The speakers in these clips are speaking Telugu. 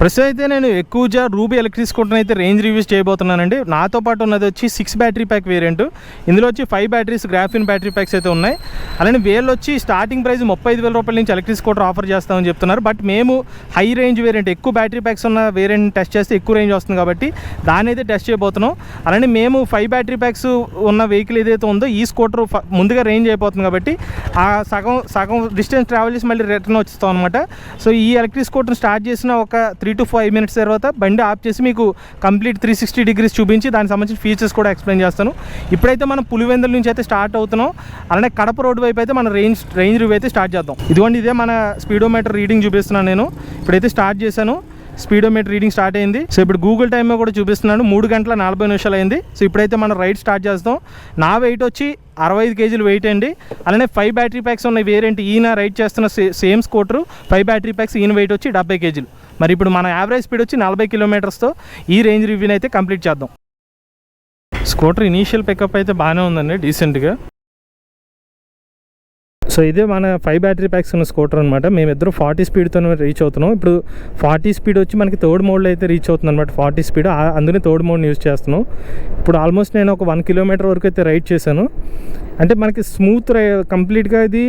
ప్రస్తుతం అయితే నేను ఎక్కువగా రూబీ ఎలక్ట్రిక్ స్కూటర్ అయితే రేంజ్ రివ్యూస్ చేయబోతున్నానండి. నాతో పాటు ఉన్నది వచ్చి సిక్స్ బ్యాటరీ ప్యాక్ వేరియంట్ ఇందులో వచ్చి five batteries graphene battery packs అయితే ఉన్నాయి. అలానే వేళ్ళు వచ్చి స్టార్టింగ్ ప్రైస్ ముప్పై ఐదు వేల రూపాయల నుంచి ఎలక్ట్రిక్ స్కూటర్ ఆఫర్ చేస్తామని చెప్తున్నారు. బట్ మేము హై రేంజ్ వేరియంట్ ఎక్కువ బ్యాటరీ ప్యాక్స్ ఉన్న వేరియంట్ టెస్ట్ చేస్తే ఎక్కువ రేంజ్ వస్తుంది కాబట్టి దాన్ని అయితే టెస్ట్ చేయబోతున్నాం. అలానే మేము ఫైవ్ బ్యాటరీ ప్యాక్స్ ఉన్న వెహికల్ ఏదైతే ఉందో ఈ స్కూటర్ ముందుగా రేంజ్ అయిపోతుంది కాబట్టి ఆ సగం సగం డిస్టెన్స్ ట్రావెల్ చేసి మళ్ళీ రిటర్న్ వచ్చేస్తాం అనమాట సో ఈ ఎలక్ట్రిక్ స్కూటర్ స్టార్ట్ చేసిన ఒక three three two five minutes తర్వాత బండి ఆఫ్ చేసి మీకు కంప్లీట్ త్రీ సిక్స్టీ డిగ్రీస్ చూపించి దానికి సంబంధించిన ఫీచర్స్ కూడా ఎక్స్ప్లెయిన్ చేస్తాను. ఇప్పుడైతే మనం పులివెందుల నుంచి అయితే స్టార్ట్ అవుతున్నాం. అలానే కడప రోడ్డు వైపు అయితే మన రేంజ్ రేంజ్ రివ్యూ అయితే స్టార్ట్ చేద్దాం. ఇదిగోండి ఇదే మన స్పీడోమీటర్ రీడింగ్ చూపిస్తున్నాను నేను. ఇప్పుడైతే స్టార్ట్ చేశాను. స్పీడోమీటర్ రీడింగ్ స్టార్ట్ అయింది. సో ఇప్పుడు గూగుల్ టైమ్ కూడా చూపిస్తున్నాను. మూడు గంటల నలభై నిమిషాలు అయింది. సో ఇప్పుడైతే మనం రైడ్ స్టార్ట్ చేస్తాం. నా వెయిట్ వచ్చి అరవై ఐదు కేజీలు వెయిట్ అండి. అలానే ఫైవ్ బ్యాటరీ ప్యాక్స్ ఉన్నాయి వేరేంటి ఈయన రైడ్ చేస్తున్న same scooter five battery packs ఈయన వెయిట్ వచ్చి డెబ్బై కేజీలు. మరి ఇప్పుడు మన యావరేజ్ స్పీడ్ వచ్చి నలభై కిలోమీటర్స్తో ఈ రేంజ్ రివ్యూని అయితే కంప్లీట్ చేద్దాం. స్కూటర్ ఇనీషియల్ పికప్ అయితే బాగానే ఉందండి డీసెంట్గా సో ఇదే మన ఫైవ్ బ్యాటరీ ప్యాక్స్ ఉన్న స్కూటర్ అనమాట మేమిద్దరం ఫార్టీ స్పీడ్తో రీచ్ అవుతున్నాం. ఇప్పుడు ఫార్టీ స్పీడ్ వచ్చి మనకి థర్డ్ మోడ్లో అయితే రీచ్ అవుతుంది అనమాట ఫార్టీ స్పీడ్ అందుకని థర్డ్ మోడ్ని యూజ్ చేస్తున్నాం. ఇప్పుడు ఆల్మోస్ట్ నేను ఒక వన్ కిలోమీటర్ వరకు అయితే రైడ్ చేశాను. అంటే మనకి స్మూత్ కంప్లీట్గా ఇది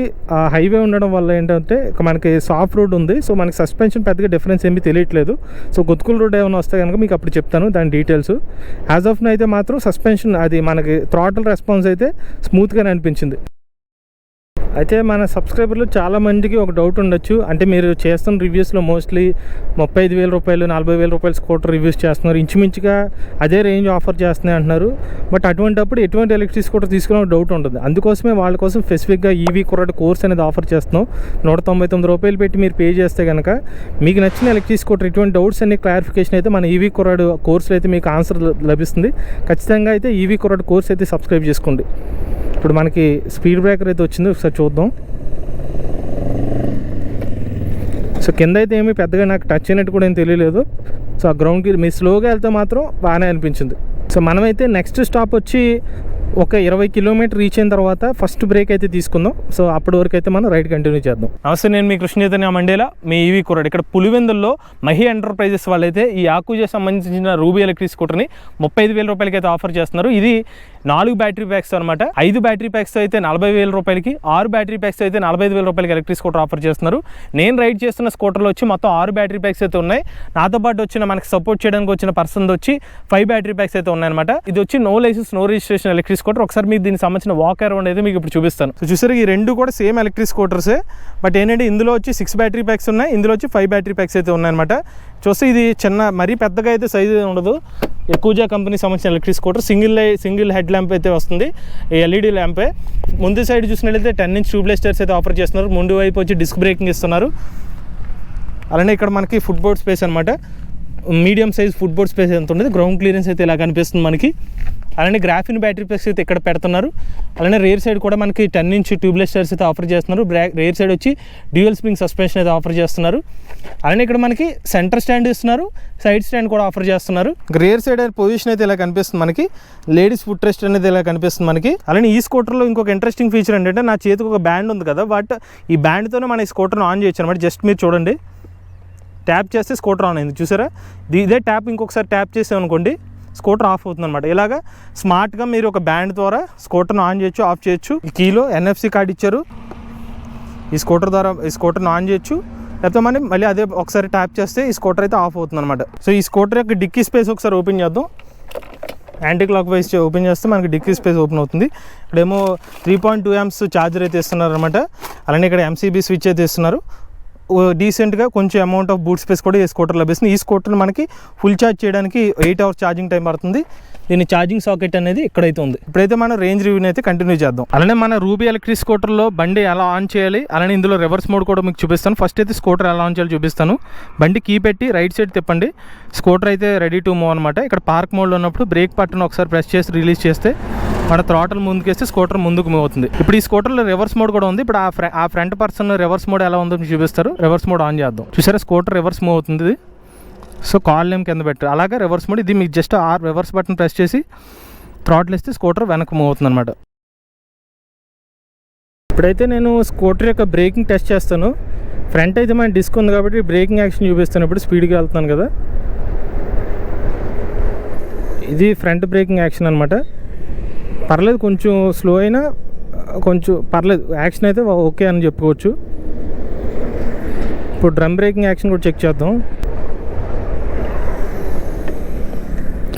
హైవే ఉండడం వల్ల ఏంటంటే మనకి సాఫ్ట్ రోడ్ ఉంది. సో మనకి సస్పెన్షన్ పెద్దగా డిఫరెన్స్ ఏమీ తెలియట్లేదు. సో గుత్తుకుల రోడ్ ఏమైనా వస్తే కనుక మీకు అప్పుడు చెప్తాను దాని డీటెయిల్స్ యాజ్ ఆఫ్ అయితే మాత్రం సస్పెన్షన్ అది మనకి థ్రాటల్ రెస్పాన్స్ అయితే స్మూత్గానే అనిపించింది. అయితే మన సబ్స్క్రైబర్లు చాలా మందికి ఒక డౌట్ ఉండొచ్చు. అంటే మీరు చేస్తున్న రివ్యూస్లో మోస్ట్లీ ముప్పై ఐదు వేల రూపాయలు నలభై వేల రూపాయలు స్కూటర్ రివ్యూస్ చేస్తున్నారు. ఇంచుమించుగా అదే రేంజ్ ఆఫర్ చేస్తున్నాయి అంటున్నారు. బట్ అటువంటిప్పుడు ఎటువంటి ఎలక్ట్రిక్ స్కూటర్ తీసుకునే డౌట్ ఉంటుంది. అందుకోసమే వాళ్ళ కోసం స్పెసిఫిక్గా ఈవీ కుర్రాడు కోర్స్ అనేది ఆఫర్ చేస్తున్నాం. నూట తొంభై తొమ్మిది రూపాయలు పెట్టి మీరు పే చేస్తే కనుక మీకు నచ్చిన ఎలక్ట్రిక్ స్కూటర్ ఇటువంటి డౌట్స్ అన్ని క్లారిఫికేషన్ అయితే మన ఈవీ కుర్రాడు కోర్సులో అయితే మీకు ఆన్సర్ లభిస్తుంది. ఖచ్చితంగా అయితే ఈవీ కుర్రాడు కోర్స్ అయితే సబ్స్క్రైబ్ చేసుకోండి. ఇప్పుడు మనకి స్పీడ్ బ్రేకర్ అయితే వచ్చింది. ఒకసారి చూద్దాం. సో కింద అయితే ఏమీ పెద్దగా నాకు టచ్ అయినట్టు కూడా ఏం తెలియలేదు. సో ఆ గ్రౌండ్కి మీరు స్లోగా వెళ్తే మాత్రం బాగానే అనిపించింది. సో మనమైతే నెక్స్ట్ స్టాప్ వచ్చి ఒక ఇరవై కిలోమీటర్ రీచ్ అయిన తర్వాత ఫస్ట్ బ్రేక్ అయితే తీసుకుందాం. సో అప్పటి వరకు అయితే మనం రైడ్ కంటిన్యూ చేద్దాం. నమస్తే నేను మీ కృష్ణ చైతన్య మండేలా. మీ ఈవీ కుర్రాడు ఇక్కడ పులివెందుల్లో మహి ఎంటర్ప్రైజెస్ వాళ్ళైతే ఈ ఆకుజే సంబంధించిన రూబీ ఎలక్ట్రిక్ స్కూటర్ని ముప్పై ఐదు వేల రూపాయలకి అయితే ఆఫర్ చేస్తున్నారు. ఇది నాలుగు బ్యాటరీ ప్యాక్స్ అనమాట ఐదు బ్యాటరీ ప్యాక్స్ అయితే నలభై వేల రూపాయలకి ఆరు బ్యాటరీ ప్యాక్స్ అయితే నలభై ఐదు వేల రూపాయలకి ఎలక్ట్రిక్ స్కూటర్ ఆఫర్ చేస్తున్నారు. నేను రైడ్ చేస్తున్న స్కూటర్లో వచ్చి మొత్తం ఆరు బ్యాటరీ ప్యాక్స్ అయితే ఉన్నాయి. నాతో పాటు వచ్చిన మనకి సపోర్ట్ చేయడానికి వచ్చిన పర్సన్ వచ్చి ఫైవ్ బ్యాటరీ ప్యాక్స్ అయితే ఉన్నాయన్నమాట. ఇది వచ్చి no licence no registration electric scooter. ఒకసారి మీకు దీనికి సంబంధించిన వాక్ అరౌండ్ అయితే మీకు ఇప్పుడు చూపిస్తాను. సో చూసారు ఈ రెండు కూడా సేమ్ ఎలక్ట్రిక్ స్కూటర్సే. బట్ ఏంటంటే ఇందులో వచ్చి సిక్స్ బ్యాటరీ ప్యాక్స్ ఉన్నాయి. ఇందులో వచ్చి ఫైవ్ బ్యాటరీ ప్యాక్స్ అయితే ఉన్నాయన్నమాట. చూస్తే ఇది చిన్న మరీ పెద్దగా అయితే సైజు ఉండదు. ఎక్కువజా కంపెనీ సంబంధించిన electric scooter single single head lamp అయితే వస్తుంది. ఎల్ఈడి ల్యాంపే. ముందు సైడ్ చూసినట్లయితే టెన్ ఇంచ్ ట్యూబ్లెస్ టైర్స్ అయితే ఆఫర్ చేస్తున్నారు. ముందు వైపు వచ్చి డిస్క్ బ్రేకింగ్ ఇస్తున్నారు. అలానే ఇక్కడ మనకి ఫుట్బోర్డ్ స్పేస్ అనమాట మీడియం సైజ్ ఫుట్బోర్డ్ స్పేస్ ఎంత ఉంటుంది గ్రౌండ్ క్లియరెన్స్ అయితే ఇలా కనిపిస్తుంది మనకి. అలానే గ్రాఫిన్ బ్యాటరీ ప్యాక్స్ అయితే ఇక్కడ పెడుతున్నారు. అలానే రేర్ సైడ్ కూడా మనకి టెన్ ఇంచ్ ట్యూబ్లెస్ టైర్స్ అయితే ఆఫర్ చేస్తున్నారు. రేర్ సైడ్ వచ్చి డ్యూయల్ స్ప్రింగ్ సస్పెన్షన్ అయితే ఆఫర్ చేస్తున్నారు. అలానే ఇక్కడ మనకి సెంటర్ స్టాండ్ ఇస్తున్నారు. సైడ్ స్టాండ్ కూడా ఆఫర్ చేస్తున్నారు. రేర్ సైడ్ పొజిషన్ అయితే ఇలా కనిపిస్తుంది మనకి. లేడీస్ ఫుట్ రెస్ట్ అనేది ఇలా కనిపిస్తుంది మనకి. అలానే ఈ స్కూటర్లో ఇంకొక ఇంట్రెస్టింగ్ ఫీచర్ ఏంటంటే నా చేతికి ఒక బ్యాండ్ ఉంది కదా బట్ ఈ బ్యాండ్తోనే మన ఈ స్కూటర్ని ఆన్ చేయొచ్చు అనమాట జస్ట్ మీరు చూడండి. ట్యాప్ చేస్తే స్కూటర్ ఆన్ అయింది. చూసారా? ఇదే ట్యాప్ ఇంకొకసారి ట్యాప్ చేసామనుకోండి. స్కూటర్ ఆఫ్ అవుతుంది అనమాట ఇలాగా స్మార్ట్గా మీరు ఒక బ్యాండ్ ద్వారా స్కూటర్ను ఆన్ చేయొచ్చు ఆఫ్ చేయొచ్చు. ఈ కీలో ఎన్ఎఫ్సి కార్డ్ ఇచ్చారు. ఈ స్కూటర్ ద్వారా ఈ స్కూటర్ను ఆన్ చేయొచ్చు. లేకపోతే మనం మళ్ళీ అదే ఒకసారి ట్యాప్ చేస్తే ఈ స్కూటర్ అయితే ఆఫ్ అవుతుంది అనమాట సో ఈ స్కూటర్ యొక్క డిక్కీ స్పేస్ ఒకసారి ఓపెన్ చేద్దాం. యాంటీ క్లాక్ వైజ్ ఓపెన్ చేస్తే మనకి డిక్కీ స్పేస్ ఓపెన్ అవుతుంది. ఇక్కడేమో three point two amps charger అయితే ఇస్తున్నారు అనమాట అలానే ఇక్కడ ఎంసీబీ స్విచ్ అయితే ఇస్తున్నారు. డీసెంట్గా కొంచెం అమౌంట్ ఆఫ్ బూట్ స్పేస్ కూడా ఈ స్కూటర్ లభిస్తుంది. ఈ స్కూటర్ మనకి ఫుల్ ఛార్జ్ చేయడానికి ఎయిట్ అవర్స్ ఛార్జింగ్ టైం పడుతుంది. దీని ఛార్జింగ్ సాకెట్ అనేది ఇక్కడైతే ఉంది. ఇప్పుడైతే మనం రేంజ్ రివ్యూని అయితే కంటిన్యూ చేద్దాం. అలానే మన రూబీ ఎలక్ట్రిక్ స్కూటర్లో బండి ఎలా ఆన్ చేయాలి అలానే ఇందులో రివర్స్ మోడ్ కూడా మీకు చూపిస్తాను. ఫస్ట్ అయితే స్కూటర్ ఎలా ఆన్ చేయాలి చూపిస్తాను. బండి కీ పెట్టి రైట్ సైడ్ తిప్పండి. స్కూటర్ అయితే రెడీ టు మూవ్ అనమాట ఇక్కడ పార్క్ మోడ్లో ఉన్నప్పుడు బ్రేక్ బటన్ ఒకసారి ప్రెస్ చేసి రిలీజ్ చేస్తే మన థ్రాటల్ ముందుకేస్తే స్కూటర్ ముందుకు మూవ్ అవుతుంది. ఇప్పుడు ఈ స్కూటర్లో రివర్స్ మోడ్ కూడా ఉంది. ఇప్పుడు ఆ ఫ్ర ఆ ఫ్రంట్ పర్సన్ రివర్స్ మోడ్ ఎలా ఉందో మీకు చూపిస్తారు. రివర్స్ మోడ్ ఆన్ చేద్దాం. చూసారా? స్కూటర్ రివర్స్ మూవ్ అవుతుంది ఇది. సో కాల్ నేమ్ కింద పెట్టారు. అలాగే రివర్స్ మోడ్ ఇది మీకు జస్ట్ ఆ రివర్స్ బటన్ ప్రెస్ చేసి థ్రాట్లు ఇస్తే స్కూటర్ వెనక్కి మూవ్ అవుతుంది అనమాట ఇప్పుడైతే నేను స్కూటర్ యొక్క బ్రేకింగ్ టెస్ట్ చేస్తాను. ఫ్రంట్ అయితే మన డిస్క్ ఉంది కాబట్టి బ్రేకింగ్ యాక్షన్ చూపిస్తాను. ఇప్పుడు స్పీడ్గా వెళ్తున్నాను కదా. ఇది ఫ్రంట్ బ్రేకింగ్ యాక్షన్ అనమాట పర్లేదు కొంచెం స్లో అయినా కొంచెం పర్లేదు. యాక్షన్ అయితే ఓకే అని చెప్పుకోవచ్చు. ఇప్పుడు డ్రమ్ బ్రేకింగ్ యాక్షన్ కూడా చెక్ చేద్దాం.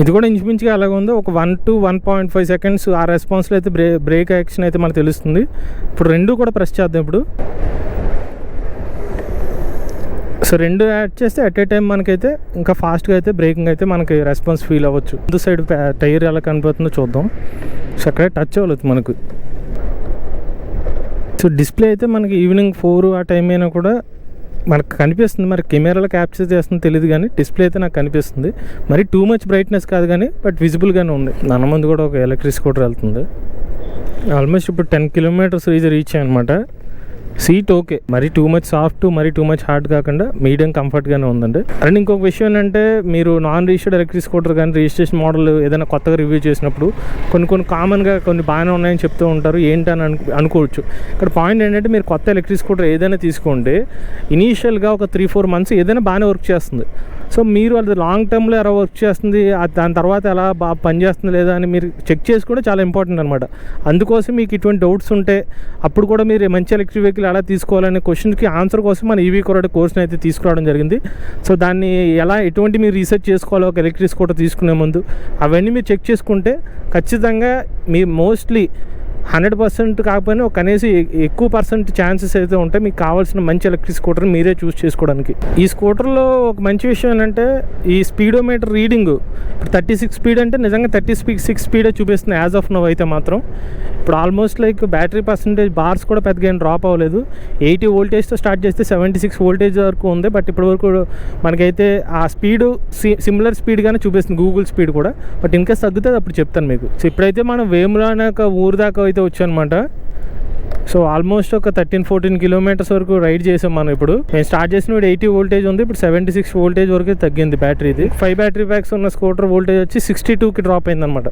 ఇది కూడా ఇంచుమించుగా అలాగే ఉందో ఒక one two one point five seconds ఆ రెస్పాన్స్లో అయితే బ్రే బ్రేక్ యాక్షన్ అయితే మనకు తెలుస్తుంది. ఇప్పుడు రెండు కూడా ప్రెస్ చేద్దాం ఇప్పుడు. సో రెండు యాడ్ చేస్తే అట్ ఏ టైం మనకైతే ఇంకా ఫాస్ట్గా అయితే బ్రేకింగ్ అయితే మనకి రెస్పాన్స్ ఫీల్ అవ్వచ్చు. ముందు సైడ్ టైర్ ఎలా కనిపిస్తుందో చూద్దాం. సో అక్కడే టచ్ అవ్వలేదు మనకు. సో డిస్ప్లే అయితే మనకి ఈవినింగ్ ఫోర్ ఆ టైం అయినా కూడా మనకు కనిపిస్తుంది. మరి కెమెరాలో క్యాప్చర్ చేస్తుందో తెలియదు కానీ డిస్ప్లే అయితే నాకు కనిపిస్తుంది. మరి టూ మచ్ బ్రైట్నెస్ కాదు కానీ బట్ విజిబుల్గానే ఉంది. నన్న ముందు కూడా ఒక ఎలక్ట్రిక్ స్కూటర్ వెళ్తుంది. ఆల్మోస్ట్ ఇప్పుడు టెన్ కిలోమీటర్స్ ఇది రీచ్ అనమాట సీట్ ఓకే. మరి టూ మచ్ సాఫ్ట్ మరి టూ మచ్ హార్డ్ కాకుండా మీడియం కంఫర్ట్గానే ఉందండి. అండ్ ఇంకొక విషయం ఏంటంటే మీరు నాన్ రిజిస్టర్డ్ ఎలక్ట్రిక్ స్కూటర్ కానీ రిజిస్ట్రేషన్ మోడల్ ఏదైనా కొత్తగా రివ్యూ చేసినప్పుడు కొన్ని కొన్ని కామన్గా కొన్ని బాగానే ఉన్నాయని చెప్తూ ఉంటారు. ఏంటని అను అనుకోవచ్చు. ఇక్కడ పాయింట్ ఏంటంటే మీరు కొత్త ఎలక్ట్రిక్ స్కూటర్ ఏదైనా తీసుకోండి ఇనీషియల్గా ఒక త్రీ ఫోర్ మంత్స్ ఏదైనా బాగానే వర్క్ చేస్తుంది. సో మీరు అది లాంగ్ టర్మ్లో ఎలా వర్క్ చేస్తుంది దాని తర్వాత ఎలా బాగా పనిచేస్తుంది లేదా అని మీరు చెక్ చేసి కూడా చాలా ఇంపార్టెంట్ అనమాట అందుకోసం మీకు ఇటువంటి డౌట్స్ ఉంటే అప్పుడు కూడా మీరు మంచి ఎలక్ట్రిక్ వెహికల్ ఎలా తీసుకోవాలనే క్వశ్చన్కి ఆన్సర్ కోసం మన ఈవీ కొరటి కోర్స్ని అయితే తీసుకురావడం జరిగింది. సో దాన్ని ఎలా ఎటువంటి మీరు రీసెర్చ్ చేసుకోవాలో ఒక ఎలక్ట్రిక్ స్కూటర్ తీసుకునే ముందు అవన్నీ మీరు చెక్ చేసుకుంటే ఖచ్చితంగా మీ మోస్ట్లీ హండ్రెడ్ పర్సెంట్ కాకపోయినా ఒక కనీసం ఎక్కువ పర్సెంట్ ఛాన్సెస్ అయితే ఉంటాయి. మీకు కావాల్సిన మంచి ఎలక్ట్రిక్ స్కూటర్ మీరే చూస్ చేసుకోవడానికి. ఈ స్కూటర్లో ఒక మంచి విషయం ఏంటంటే ఈ స్పీడోమీటర్ రీడింగ్ ఇప్పుడు థర్టీ సిక్స్ స్పీడ్ అంటే నిజంగా థర్టీ సిక్స్ స్పీడే చూపిస్తుంది యాజ్ ఆఫ్ నవ్ అయితే మాత్రం. ఇప్పుడు almost like battery percentage bars కూడా పెద్దగా ఏం డ్రాప్ అవ్వలేదు. ఎయిటీ వోల్టేజ్తో స్టార్ట్ చేస్తే సెవెంటీ సిక్స్ వోల్టేజ్ వరకు ఉంది. బట్ ఇప్పటి వరకు మనకైతే ఆ స్పీడ్ సిమిలర్ స్పీడ్గానే చూపిస్తుంది. గూగుల్ స్పీడ్ కూడా. బట్ ఇంకా తగ్గుతుంది అప్పుడు చెప్తాను మీకు. సో ఇప్పుడైతే మనం వేములానాక ఊరు దాకా అయితే వచ్చానమాట. సో ఆల్మోస్ట్ ఒక థర్టీన్ ఫోర్టీన్ కిలోమీటర్స్ వరకు రైడ్ చేసాం మనం ఇప్పుడు. నేను స్టార్ట్ చేసిన ఎయిటీ వోల్టేజ్ ఉంది. ఇప్పుడు సెవెంటీ సిక్స్ వోల్టేజ్ వరకు తగ్గింది బ్యాటరీది ఫైవ్ బ్యాటరీ ప్యాక్స్ ఉన్న స్కూటర్ వోల్టేజ్ వచ్చి సిక్స్టీ టూకి డ్రాప్ అయింది అనమాట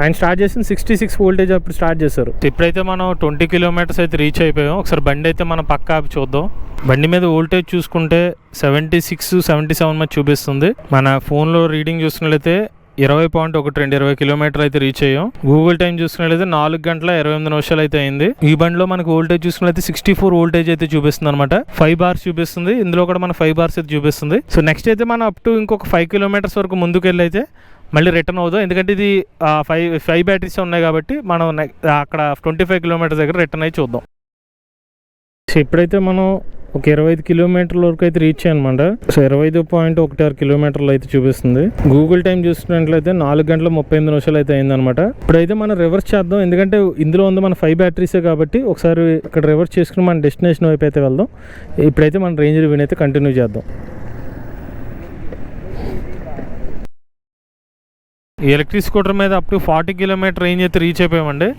ఆయన స్టార్ట్ చేసిన సిక్స్టీ సిక్స్ వోల్టేజ్ అప్పుడు స్టార్ట్ చేశారు. ఇప్పుడైతే మనం ట్వంటీ కిలోమీటర్స్ అయితే రీచ్ అయిపోయాం. ఒకసారి బండి అయితే మనం పక్క ఆపి చూద్దాం. బండి మీద వోల్టేజ్ చూసుకుంటే సెవెంటీ సిక్స్ సెవెంటీ సెవెన్ మధ్య చూపిస్తుంది. మన ఫోన్లో రీడింగ్ చూసినట్లయితే ఇరవై పాయింట్ ఒకటి రెండు ఇరవై కిలోమీటర్ అయితే రీచ్ అయ్యాం. గూగుల్ టైం చూసుకున్నట్లయితే నాలుగు గంటల ఇరవై ఎనిమిది నిమిషాలు అయితే అయింది. ఈ బండిలో మనకు వోల్టేజ్ చూసుకున్నట్లయితే సిక్స్టీ ఫోర్ వోల్టేజ్ అయితే చూపిస్తుంది అనమాట ఫైవ్ బార్స్ చూపిస్తుంది. ఇందులో కూడా మన ఫైవ్ బార్స్ అయితే చూపిస్తుంది. సో నెక్స్ట్ అయితే మనం అప్ టు ఇంకొక ఫైవ్ కిలోమీటర్స్ వరకు ముందుకు వెళ్ళి అయితే మళ్ళీ రిటర్న్ అవుదాం. ఎందుకంటే ఇది ఫైవ్ ఫైవ్ బ్యాటరీస్ ఉన్నాయి కాబట్టి మనం అక్కడ ట్వంటీ ఫైవ్ కిలోమీటర్స్ దగ్గర రిటర్న్ అయి చూద్దాం. సో ఇప్పుడైతే మనం ఒక ఇరవై ఐదు కిలోమీటర్ల వరకు అయితే రీచ్ అనమాట సో ఇరవై ఐదు పాయింట్ ఒకటి ఆరు కిలోమీటర్లు అయితే చూపిస్తుంది. గూగుల్ టైం చూసినట్లయితే నాలుగు గంటల ముప్పై ఎనిమిది నిమిషాలు అయితే అయిందనమాట. ఇప్పుడైతే మనం రివర్స్ చేద్దాం. ఎందుకంటే ఇందులో ఉంది మన ఫైవ్ బ్యాటరీసే కాబట్టి ఒకసారి ఇక్కడ రివర్స్ చేసుకుని మన డెస్టినేషన్ వైపు అయితే వెళ్దాం. ఇప్పుడైతే మన రేంజ్ రివ్యూని అయితే కంటిన్యూ చేద్దాం. ఈ ఎలక్ట్రిక్ స్కూటర్ మీద up to forty kilometre range అయితే రీచ్ అయిపోయామండి.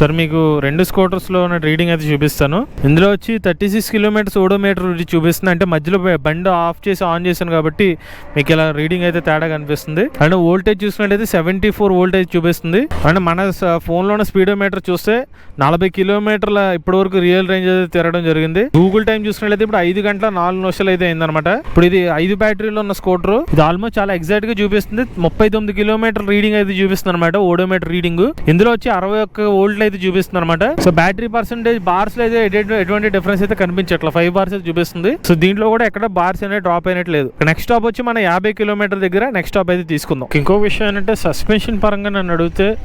సార్ మీకు రెండు స్కూటర్స్లో ఉన్న రీడింగ్ అయితే చూపిస్తాను. ఇందులో వచ్చి థర్టీ సిక్స్ కిలోమీటర్స్ ఓడోమీటర్ చూపిస్తుంది. అంటే మధ్యలో బండి ఆఫ్ చేసి ఆన్ చేశాను కాబట్టి మీకు ఇలా రీడింగ్ అయితే తేడా కనిపిస్తుంది. అండ్ ఓల్టేజ్ చూసినట్టయితే సెవెంటీ ఫోర్ ఓల్టేజ్ చూపిస్తుంది. అండ్ మన స- ఫోన్లో ఉన్న స్పీడోమీటర్ చూస్తే నలభై కిలోమీటర్ల ఇప్పటి వరకు రియల్ రేంజ్ అయితే తిరగడం జరిగింది. గూగుల్ టైం చూసినట్లయితే ఇప్పుడు ఐదు గంటల నాలుగు నిమిషాలు అయితే అయిందనమాట ఇప్పుడు ఇది ఐదు బ్యాటరీలో ఉన్న స్కూటర్ ఇది ఆల్మోస్ట్ చాలా ఎగ్జాక్ట్గా చూపిస్తుంది. ముప్పై తొమ్మిది కిలోమీటర్ రీడింగ్ అయితే చూపిస్తుంది అనమాట ఓడోమీటర్ రీడింగ్ ఇందులో వచ్చి అరవై ఒక్క వోల్ట్లు అయితే చూపిస్తుంది అనమాట సో బ్యాటరీ పర్సెంటేజ్ బార్స్లో అయితే ఎటువంటి- డిఫరెన్స్ అయితే కనిపించట్లేదు. ఫైవ్ బార్స్ అయితే చూపిస్తుంది. సో దీంట్లో కూడా ఎక్కడ బార్స్ అనేది డ్రాప్ అయినట్లేదు నెక్స్ట్ స్టాప్ వచ్చి మన యాభై కిలోమీటర్ దగ్గర నెక్స్ట్ స్టాప్ అయితే తీసుకుందాం. ఇంకో విషయం ఏంటంటే సస్పెన్షన్ పరంగా నన్ను అడిగితే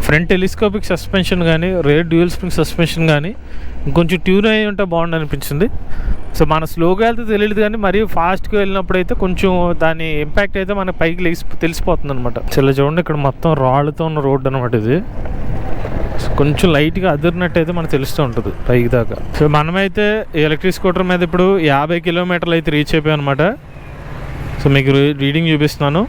ఫ్రంట్ టెలిస్కోపిక్ సస్పెన్షన్ కానీ రేర్ డ్యూయల్ స్ప్రింగ్ సస్పెన్షన్ కానీ కొంచెం ట్యూన్ అయ్యి ఉంటే బాగుండు అనిపించింది. సో మన స్లోగా వెళ్తే తెలియదు కానీ మరీ ఫాస్ట్గా వెళ్ళినప్పుడు అయితే కొంచెం దాని ఇంపాక్ట్ అయితే మన పైకి లేచి తెలిసిపోతుంది అనమాట చాలా చూడండి ఇక్కడ మొత్తం రాళ్ళతో ఉన్న రోడ్డు అనమాట ఇది. కొంచెం లైట్గా అదిరినట్టు అయితే మనకు తెలుస్తూ ఉంటుంది పైకి దాకా. సో మనమైతే ఎలక్ట్రిక్ స్కూటర్ మీద ఇప్పుడు యాభై కిలోమీటర్లు అయితే రీచ్ అయిపోయాం అనమాట సో మీకు రీ- రీడింగ్ చూపిస్తున్నాను.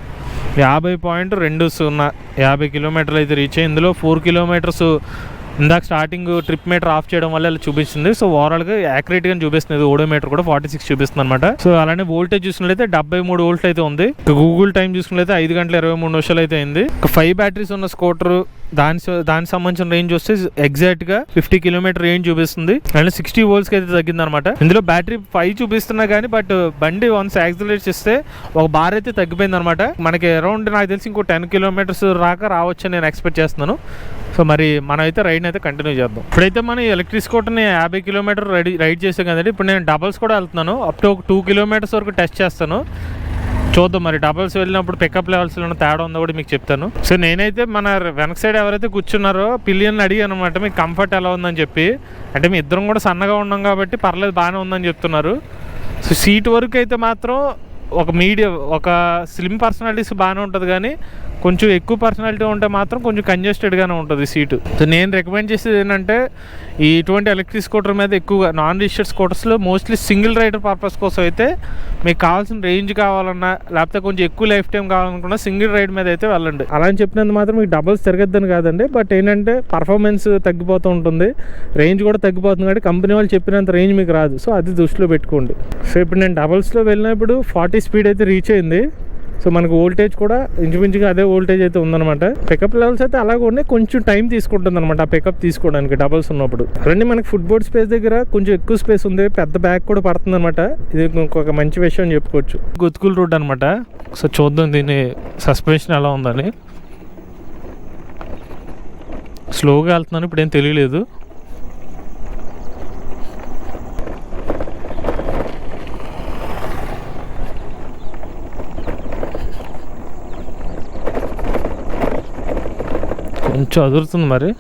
యాభై పాయింట్ రెండు సున్నా యాభై కిలోమీటర్లు అయితే రీచ్ అయ్యి ఇందులో ఫోర్ కిలోమీటర్స్ ఇందాక స్టార్టింగ్ ట్రిప్ మీటర్ ఆఫ్ చేయడం వల్ల ఇలా చూపిస్తుంది. సో ఓవరాల్గా యాక్యురేట్గా చూపిస్తుంది. ఓడోమీటర్ కూడా ఫార్టీ సిక్స్ చూపిస్తుంది అనమాట సో అలానే వోల్టేజ్ చూసినట్లయితే డెబ్బై మూడు వోల్ట్ అయితే ఉంది. గూగుల్ టైం చూసినట్లయితే ఐదు గంటల ఇరవై మూడు నిమిషాలు అయితే అయింది. ఫైవ్ బ్యాటరీస్ ఉన్న స్కూటర్ దాని దానికి సంబంధించిన రేంజ్ వస్తే ఎగ్జాక్ట్గా ఫిఫ్టీ కిలోమీటర్ రేంజ్ చూపిస్తుంది. అండ్ సిక్స్టీ వోల్ట్స్కి అయితే తగ్గింది అనమాట ఇందులో బ్యాటరీ ఫైవ్ చూపిస్తున్నా కానీ బట్ బండి వన్స్ యాక్సిలరేట్ చేస్తే ఒక బార్ అయితే తగ్గిపోయింది అనమాట మనకి అరౌండ్ నాకు తెలిసి ఇంకో టెన్ కిలోమీటర్స్ రాక రావచ్చు నేను ఎక్స్పెక్ట్ చేస్తున్నాను. సో మరి మనం అయితే రైడ్ అయితే కంటిన్యూ చేద్దాం. ఇప్పుడైతే మనం ఎలక్ట్రిక్ స్కూటర్ని యాభై కిలోమీటర్ రైడ్ రైడ్ చేసాం కదండి. ఇప్పుడు నేను డబల్స్ కూడా వెళ్తున్నాను. అప్ టు ఒక టూ కిలోమీటర్స్ వరకు టెస్ట్ చేస్తాను. చూద్దాం మరి. డబల్స్ వెళ్ళినప్పుడు పికప్ లెవెల్స్లో తేడా ఉందో కూడా మీకు చెప్తాను. సో నేనైతే మన వెనక సైడ్ ఎవరైతే కూర్చున్నారో పిల్లియన్ అడిగాను అనమాట మీకు కంఫర్ట్ ఎలా ఉందని చెప్పి. అంటే మీ ఇద్దరం కూడా సన్నగా ఉన్నాం కాబట్టి పర్లేదు బాగానే ఉందని చెప్తున్నారు. సో సీట్ వరకు అయితే మాత్రం ఒక మీడియం ఒక స్లిమ్ పర్సనాలిటీస్ బాగానే ఉంటుంది కానీ కొంచెం ఎక్కువ పర్సనాలిటీ ఉంటే మాత్రం కొంచెం కంజెస్టెడ్గానే ఉంటుంది సీటు సో నేను రికమెండ్ చేసేది ఏంటంటే ఈ ఇటువంటి ఎలక్ట్రిక్ స్కూటర్ మీద ఎక్కువగా నాన్ రిజిస్టర్డ్ స్కూటర్స్లో మోస్ట్లీ సింగిల్ రైడర్ పర్పస్ కోసం అయితే మీకు కావాల్సిన రేంజ్ కావాలన్నా లేకపోతే కొంచెం ఎక్కువ లైఫ్ టైం కావాలనుకున్నా సింగిల్ రైడ్ మీద అయితే వెళ్ళండి. అలా అని చెప్పినందుకు మాత్రం మీకు డబల్స్ తిరగద్దని కాదండి బట్ ఏంటంటే పర్ఫార్మెన్స్ తగ్గిపోతూ ఉంటుంది. రేంజ్ కూడా తగ్గిపోతుంది కాబట్టి కంపెనీ వాళ్ళు చెప్పినంత రేంజ్ మీకు రాదు. సో అది దృష్టిలో పెట్టుకోండి. సో ఇప్పుడు నేను డబల్స్లో వెళ్ళినప్పుడు ఫార్టీ స్పీడ్ అయితే రీచ్ అయింది. సో మనకు వోల్టేజ్ కూడా ఇంచుమించుగా అదే వోల్టేజ్ అయితే ఉందన్నమాట. పికప్ లెవెల్స్ అయితే అలాగే ఉన్నాయి. కొంచెం టైం తీసుకుంటుంది అనమాట ఆ పికప్ తీసుకోవడానికి డబల్స్ ఉన్నప్పుడు. అలానే మనకి ఫుట్బోర్డ్ స్పేస్ దగ్గర కొంచెం ఎక్కువ స్పేస్ ఉంది. పెద్ద బ్యాగ్ కూడా పడుతుంది అనమాట ఇది ఇంకొక మంచి విషయం అని చెప్పుకోవచ్చు. గుత్కుల్ రోడ్ అనమాట సో చూద్దాం దీని సస్పెన్షన్ ఎలా ఉందని. స్లోగా వెళ్తున్నాను. ఇప్పుడు ఏం తెలియలేదు. 그쵸 그렇단 말이에요?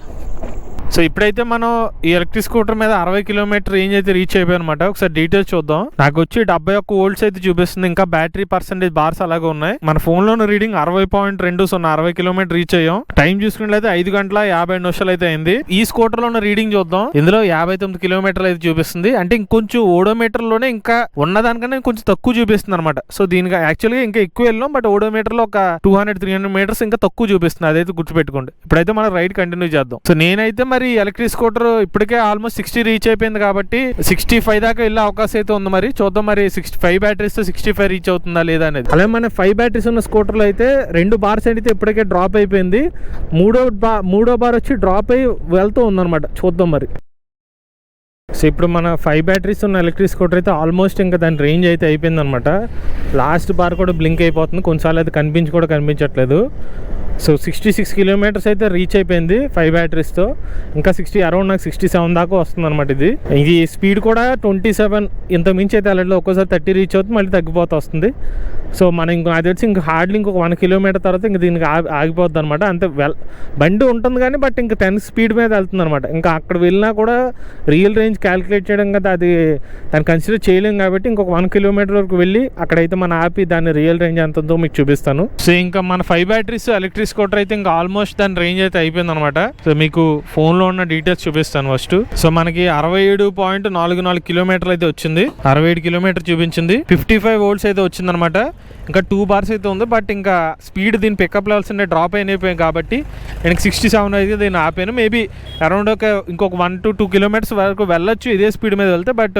సో ఇప్పుడైతే మనం ఈ ఎలక్ట్రిక్ స్కూటర్ మీద అరవై కిలోమీటర్ రేంజ్ అయితే రీచ్ అయిపోయి అనమాట ఒకసారి డీటెయిల్స్ చూద్దాం. నాకు వచ్చి డెబ్బై ఒక్క వోల్ట్స్ అయితే చూపిస్తుంది. ఇంకా బ్యాటరీ పర్సెంటేజ్ బార్స్ అలాగే ఉన్నాయి. మన ఫోన్లోని రీడింగ్ అరవై పాయింట్ రెండు సున్నా అరవై కిలోమీటర్ రీచ్ అయ్యాం. టైం చూసుకున్నట్లయితే ఐదు గంటల యాభై నిమిషాలు అయితే అయింది. ఈ స్కూటర్లో ఉన్న రీడింగ్ చూద్దాం. ఇందులో యాభై తొమ్మిది కిలోమీటర్లు అయితే చూపిస్తుంది. అంటే ఇంకొంచెం ఓడోమీటర్లోనే ఇంకా ఉన్నదానికన్నా కొంచెం తక్కువ చూపిస్తుంది అనమాట సో దీనికి యాక్చువల్గా ఇంకా ఎక్కువ వెళ్ళాం. బట్ ఓడోమీటర్లో ఒక two hundred three hundred metres ఇంకా తక్కువ చూపిస్తుంది. అదైతే గుర్తుపెట్టుకోండి. ఇప్పుడైతే మనం రైడ్ కంటిన్యూ చేద్దాం. సో నేనైతే మరి ఎలక్ట్రిక్ స్కూటర్ ఇప్పటికే ఆల్మోస్ట్ సిక్స్టీ రీచ్ అయిపోయింది కాబట్టి సిక్స్టీ ఫైవ్ దాకా వెళ్ళే అవకాశం అయితే ఉంది మరి. చూద్దాం మరి సిక్స్టీ ఫైవ్ బ్యాటరీస్తో సిక్స్టీ ఫైవ్ రీచ్ అవుతుందా లేదా అనేది. అలాగే మన ఫైవ్ బ్యాటరీస్ ఉన్న స్కూటర్లో అయితే రెండు బార్స్ అయితే ఇప్పటికే డ్రాప్ అయిపోయింది. మూడో బా మూడో బార్ వచ్చి డ్రాప్ అయ్యి వెళ్తూ ఉందన్నమాట. చూద్దాం మరి. సో ఇప్పుడు మన ఫైవ్ బ్యాటరీస్ ఉన్న ఎలక్ట్రిక్ స్కూటర్ అయితే ఆల్మోస్ట్ ఇంకా దాని రేంజ్ అయితే అయిపోయింది అనమాట లాస్ట్ బార్ కూడా బ్లింక్ అయిపోతుంది. కొన్నిసార్లు అయితే కనిపించి కూడా కనిపించట్లేదు. సో సిక్స్టీ సిక్స్ కిలోమీటర్స్ అయితే రీచ్ అయిపోయింది ఫైవ్ బ్యాటరీస్తో ఇంకా సిక్స్టీ అరౌండ్ నాకు సిక్స్టీ సెవెన్ దాకా వస్తుంది అనమాట ఇది. ఇది స్పీడ్ కూడా ట్వంటీ సెవెన్ ఇంత మించి అయితే వెళ్ళట్లేదు. ఒక్కోసారి థర్టీ రీచ్ అవుతుంది మళ్ళీ తగ్గిపోతూ వస్తుంది. సో మనం ఇంకో అది వచ్చి ఇంకా హార్డ్లీ ఇంకొక వన్ కిలోమీటర్ తర్వాత ఇంక దీనికి ఆగిపోద్ది అనమాట అంతే వెల్ బండి ఉంటుంది కానీ బట్ ఇంకా టెన్ స్పీడ్ మీద వెళ్తుంది అనమాట ఇంకా అక్కడ వెళ్ళినా కూడా రియల్ రేంజ్ క్యాలిక్యులేట్ చేయడం కదా అది దాన్ని కన్సిడర్ చేయలేం కాబట్టి ఇంకొక వన్ కిలోమీటర్ వరకు వెళ్ళి అక్కడైతే మన ఆపి దాని రియల్ రేంజ్ ఎంత ఉందో మీకు చూపిస్తాను. సో ఇంకా మన ఫైవ్ బ్యాటరీస్ ఎలక్ట్రిక్ స్కూటర్ అయితే ఇంకా ఆల్మోస్ట్ దాని రేంజ్ అయితే అయిపోయింది అనమాట సో మీకు ఫోన్లో ఉన్న డీటెయిల్స్ చూపిస్తాను ఫస్ట్ సో మనకి అరవై ఏడు పాయింట్ నాలుగు నాలుగు కిలోమీటర్లు అయితే వచ్చింది. అరవై ఏడు కిలోమీటర్ చూపించింది. ఫిఫ్టీ ఫైవ్ వోల్ట్స్ అయితే వచ్చింది అనమాట ఇంకా టూ బార్స్ అయితే ఉంది బట్ ఇంకా స్పీడ్ దీని పికప్ లెవెల్స్ అనే డ్రాప్ అయిపోయాయి కాబట్టి నేను సిక్స్టీ సెవెన్ అయితే దీన్ని ఆపాను. మేబీ అరౌండ్ ఒక ఇంకొక వన్ టు టూ కిలోమీటర్స్ వరకు వెళ్ళొచ్చు ఇదే స్పీడ్ మీద వెళ్తే బట్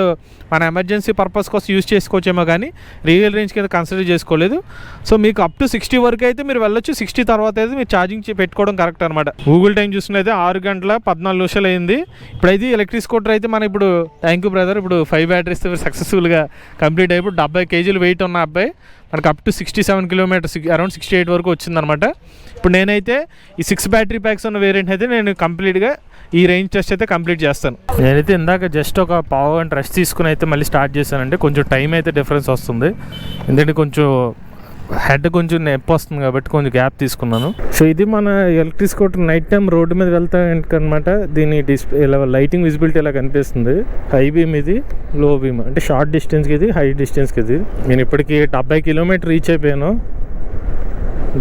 మన ఎమర్జెన్సీ పర్పస్ కోసం యూస్ చేసుకోవచ్చేమో కానీ రియల్ రేంజ్ కింద కన్సిడర్ చేసుకోలేదు. సో మీకు అప్ టు సిక్స్టీ వరకు అయితే మీరు వెళ్ళొచ్చు సిక్స్టీ తర్వాత అయితే మీరు ఛార్జింగ్ పెట్టుకోవడం కరెక్ట్ అనమాట గూగుల్ టైం చూసినైతే ఆరు గంటల పద్నాలుగు నిమిషాలు అయింది. ఇప్పుడైతే ఎలక్ట్రిక్ స్కూటర్ అయితే మనం ఇప్పుడు థ్యాంక్ యూ బ్రదర్ ఇప్పుడు ఫైవ్ బ్యాటరీస్ సక్సెస్ఫుల్గా కంప్లీట్ అయిపోయి డెబ్బై కేజీలు వెయిట్ ఉన్న అబ్బాయి. మనకు up to sixty seven kilometres around sixty eight వరకు వచ్చిందనమాట ఇప్పుడు నేనైతే ఈ సిక్స్ బ్యాటరీ ప్యాక్స్ ఉన్న వేరియంట్ అయితే నేను కంప్లీట్గా ఈ రేంజ్ టెస్ట్ అయితే కంప్లీట్ చేస్తాను. నేనైతే ఇందాక జస్ట్ ఒక పావు గంట రెస్ట్ తీసుకుని అయితే మళ్ళీ స్టార్ట్ చేశానంటే కొంచెం టైం అయితే డిఫరెన్స్ వస్తుంది. ఎందుకంటే కొంచెం హెడ్ కొంచెం నొప్పి వస్తుంది కాబట్టి కొంచెం గ్యాప్ తీసుకున్నాను. సో ఇది మన electric scooter night time road మీద వెళ్తా అనమాట దీని డిస్ప్లే ఇలా లైటింగ్ విజిబిలిటీ ఇలా కనిపిస్తుంది హై బీమ్ ఇది లో బీమ్ అంటే షార్ట్ డిస్టెన్స్కి ఇది హై డిస్టెన్స్కి ఇది. నేను ఇప్పటికీ డెబ్బై కిలోమీటర్ రీచ్ అయిపోయాను.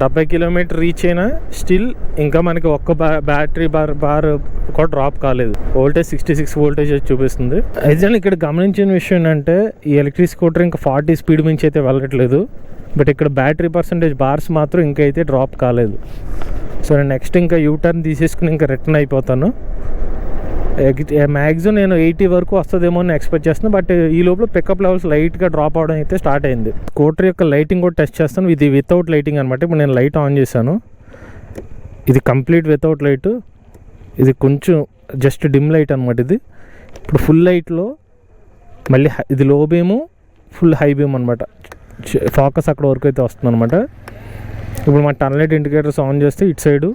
డెబ్బై కిలోమీటర్ రీచ్ అయినా స్టిల్ ఇంకా మనకి ఒక్క బ్యాటరీ బార్ బార్ కూడా డ్రాప్ కాలేదు. వోల్టేజ్ సిక్స్టీ సిక్స్ వోల్టేజ్ చూపిస్తుంది. అయితే ఇక్కడ గమనించిన విషయం ఏంటంటే ఈ ఎలక్ట్రిక్ స్కూటర్ ఇంకా ఫార్టీ స్పీడ్ మించి అయితే వెళ్ళట్లేదు. బట్ ఇక్కడ బ్యాటరీ పర్సంటేజ్ బార్స్ మాత్రం ఇంకా అయితే డ్రాప్ కాలేదు. సో నేను నెక్స్ట్ ఇంకా యూ టర్న్ తీసేసుకుని ఇంకా రిటర్న్ అయిపోతాను. మ్యాక్సిమం నేను ఎయిటీ వరకు వస్తుందేమో అని ఎక్స్పెక్ట్ చేస్తున్నాను బట్ ఈ లోపల పికప్ లెవెల్స్ లైట్గా డ్రాప్ అవడం అయితే స్టార్ట్ అయింది. స్కూటర్ యొక్క లైటింగ్ కూడా టెస్ట్ చేస్తాను. ఇది వితౌట్ లైటింగ్ అనమాట ఇప్పుడు నేను లైట్ ఆన్ చేశాను. ఇది కంప్లీట్ వితౌట్ లైట్. ఇది కొంచెం జస్ట్ డిమ్ లైట్ అనమాట ఇది. ఇప్పుడు ఫుల్ లైట్లో మళ్ళీ ఇది low beam full high beam అనమాట ఫోకస్ అక్కడ వరకు అయితే వస్తుంది అనమాట ఇప్పుడు మన టర్న్ లైట్ ఇండికేటర్స్ ఆన్ చేస్తే ఇటు సైడ్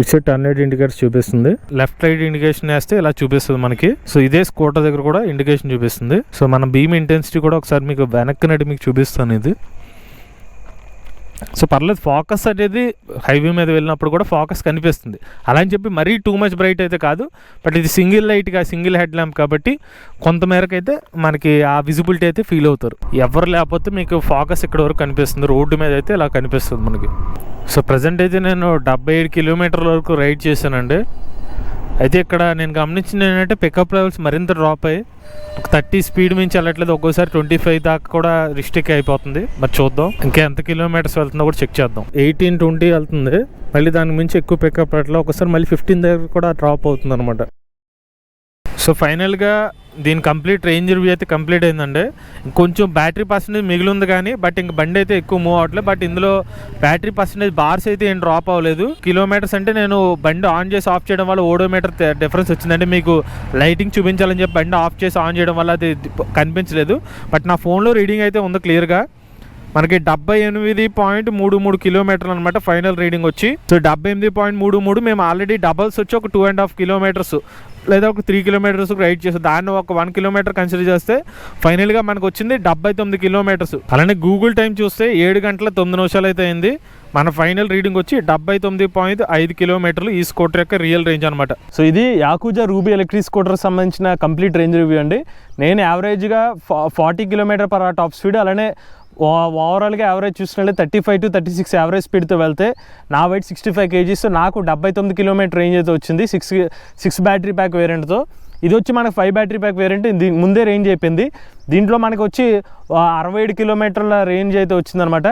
ఇటు సైడ్ టర్న్ లైట్ ఇండికేటర్స్ చూపిస్తుంది. లెఫ్ట్ రైట్ ఇండికేషన్ వేస్తే ఇలా చూపిస్తుంది మనకి. సో ఇదే స్కూటర్ దగ్గర కూడా ఇండికేషన్ చూపిస్తుంది. సో మన బీమ్ ఇంటెన్సిటీ కూడా ఒకసారి మీకు వెనక్కి నడి మీకు చూపిస్తాను ఇది. సో పర్లేదు ఫోకస్ అనేది హైవే మీద వెళ్ళినప్పుడు కూడా ఫోకస్ కనిపిస్తుంది. అలా అని చెప్పి మరీ టూ మచ్ బ్రైట్ అయితే కాదు బట్ ఇది సింగిల్ లైట్గా సింగిల్ హెడ్ ల్యాంప్ కాబట్టి కొంత మేరకు అయితే మనకి ఆ విజిబిలిటీ అయితే ఫీల్ అవుతారు. ఎవరు లేకపోతే మీకు ఫోకస్ ఇక్కడ వరకు కనిపిస్తుంది రోడ్డు మీద అయితే ఇలా కనిపిస్తుంది మనకి. సో ప్రజెంట్ అయితే నేను డెబ్బై ఏడు కిలోమీటర్ల వరకు రైడ్ చేశానండి. అయితే ఇక్కడ నేను గమనించింది ఏంటంటే పికప్ లెవెల్స్ మరింత డ్రాప్ అయ్యి ఒక థర్టీ స్పీడ్ మించి వెళ్ళట్లేదు. ఒక్కోసారి ట్వంటీ ఫైవ్ దాకా కూడా రిస్ట్రిక్ట్ అయిపోతుంది. మరి చూద్దాం. ఇంకా ఎంత కిలోమీటర్స్ వెళ్తుందో కూడా చెక్ చేద్దాం. ఎయిటీన్ ట్వంటీ వెళ్తుంది. మళ్ళీ దాని మించి ఎక్కువ పికప్ అట్లా ఒకసారి మళ్ళీ ఫిఫ్టీన్ దగ్గర కూడా డ్రాప్ అవుతుంది అనమాట సో ఫైనల్గా దీని కంప్లీట్ రేంజ్ రివ్యూ అయితే కంప్లీట్ అయిందండి. కొంచెం బ్యాటరీ పర్సెంటేజ్ మిగిలి ఉంది కానీ బట్ ఇంక బండి అయితే ఎక్కువ మూవ్ అవ్వట్లేదు. బట్ ఇందులో బ్యాటరీ పర్సెంటేజ్ బార్స్ అయితే ఏం డ్రాప్ అవ్వలేదు. కిలోమీటర్స్ అంటే నేను బండి ఆన్ చేసి ఆఫ్ చేయడం వల్ల ఓడోమీటర్ డిఫరెన్స్ వచ్చిందంటే మీకు లైటింగ్ చూపించాలని చెప్పి బండి ఆఫ్ చేసి ఆన్ చేయడం వల్ల అది కనిపించలేదు. బట్ నా ఫోన్లో రీడింగ్ అయితే ఉంది క్లియర్గా. మనకి డెబ్బై ఎనిమిది పాయింట్ మూడు మూడు కిలోమీటర్లు అనమాట ఫైనల్ రీడింగ్ వచ్చి. సో డెబ్బై ఎనిమిది పాయింట్ మూడు మూడు మేము ఆల్రెడీ డబల్స్ వచ్చి ఒక టూ అండ్ హాఫ్ కిలోమీటర్స్ లేదా ఒక త్రీ కిలోమీటర్స్ రైడ్ చేస్తాం దాన్ని ఒక వన్ కిలోమీటర్ కన్సిడర్ చేస్తే ఫైనల్గా మనకు వచ్చింది డెబ్బై తొమ్మిది కిలోమీటర్స్. అలానే గూగుల్ టైం చూస్తే ఏడు గంటల తొమ్మిది నిమిషాలు అయితే అయింది. మన ఫైనల్ రీడింగ్ వచ్చి డెబ్బై తొమ్మిది పాయింట్ ఐదు కిలోమీటర్లు ఈ స్కూటర్ యొక్క రియల్ రేంజ్ అనమాట సో ఇది యాకుజా రూబీ ఎలక్ట్రిక్ స్కూటర్ సంబంధించిన కంప్లీట్ రేంజ్ రివ్యూ అండి. నేను యావరేజ్గా forty kilometre per top speed అలానే ఓవరాల్గా యావరేజ్ చూసినట్లయితే thirty five to thirty six average స్పీడ్తో వెళ్తే నా వెయిట్ సిక్స్టీ ఫైవ్ కేజీస్. నాకు డెబ్బై తొమ్మిది కిలోమీటర్ రేంజ్ అయితే వచ్చింది. సిక్స్ సిక్స్ బ్యాటరీ ప్యాక్ వేరియంట్తో. ఇది వచ్చి మనకు ఫైవ్ బ్యాటరీ ప్యాక్ వేరియంట్. దీని ముందే రేంజ్ అయిపోయింది. దీంట్లో మనకు వచ్చి అరవై ఏడు కిలోమీటర్ల రేంజ్ అయితే వచ్చిందనమాట.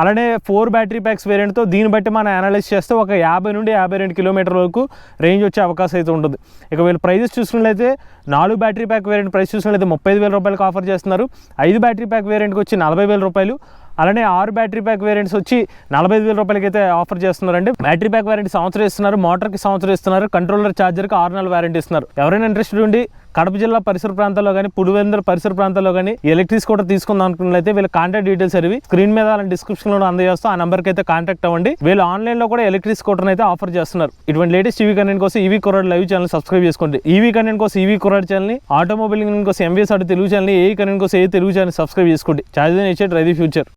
అలానే ఫోర్ బ్యాటరీ ప్యాక్స్ వేరియంట్తో దీన్ని బట్టి మనం అనలైజ్ చేస్తే ఒక యాభై నుండి యాభై రెండు కిలోమీటర్ వరకు రేంజ్ వచ్చే అవకాశం అయితే ఉంటుంది. ఇక వీళ్ళు ప్రైజెస్ చూసినట్లయితే నాలుగు బ్యాటరీ ప్యాక్ వేరియంట్ ప్రైస్ చూసినట్లయితే ముప్పై ఐదు వేల రూపాయలకు ఆఫర్ చేస్తున్నారు. ఐదు బ్యాటరీ ప్యాక్ వేరియంట్కి వచ్చి నలభై వేల రూపాయలు. అలానే ఆరు బ్యాటరీ ప్యాక్ వేరియంట్స్ వచ్చి నలభై ఐదు వేల రూపాయలకి అయితే ఆఫర్ చేస్తున్నారండి. బ్యాటరీ ప్యాక్ వారంటీ సంవత్సరం ఇస్తున్నారు మోటార్కి సంవత్సరం ఇస్తున్నారు కంట్రోలర్ ఛార్జర్కి ఆరు నెలల వారంటీ ఇస్తున్నారు. ఎవరైనా ఇంట్రెస్టెడ్ ఉండి కడప జిల్లా పరిసర ప్రాంతాల్లో కానీ పులివెందుల పరిసర ప్రాంతాల్లో కానీ ఎలక్ట్రిక్స్ కూడా తీసుకుందాం అనుకున్నట్లయితే వీళ్ళ కాంటాక్ట్ డీటెయిల్స్ అవి స్క్రీన్ మీద అలాంటి డిస్క్రిప్షన్లో అందజేస్తాం. ఆ నెంబర్కి అయితే కాంటాక్ట్ అవ్వండి. వీళ్ళు ఆన్లైన్లో కూడా ఎలక్ట్రిక్ స్కూటర్ అయితే ఆఫర్ చేస్తున్నారు. ఇటువంటి లేటెస్ట్ ఈవీ కంటెంట్ కోసం ఈవీ కురాడ్ లైవ్ ఛానల్ సబ్స్క్రైబ్ చేసుకోండి. ఈవీ కంటెంట్ కోసం ఈవీ కురాడ్ ఛానల్ ఆటోమొబైల్ కంటెంట్ కోసం ఎంవీఎస్ ఆటో తెలుగు ఛానల్ ఏ కంటెంట్ కోసం ఏ తెలుగు ఛానల్ సబ్స్క్రైబ్ చేసుకోండి. చార్జ్ ఇచ్చే డ్రైవ్ ఫ్యూచర్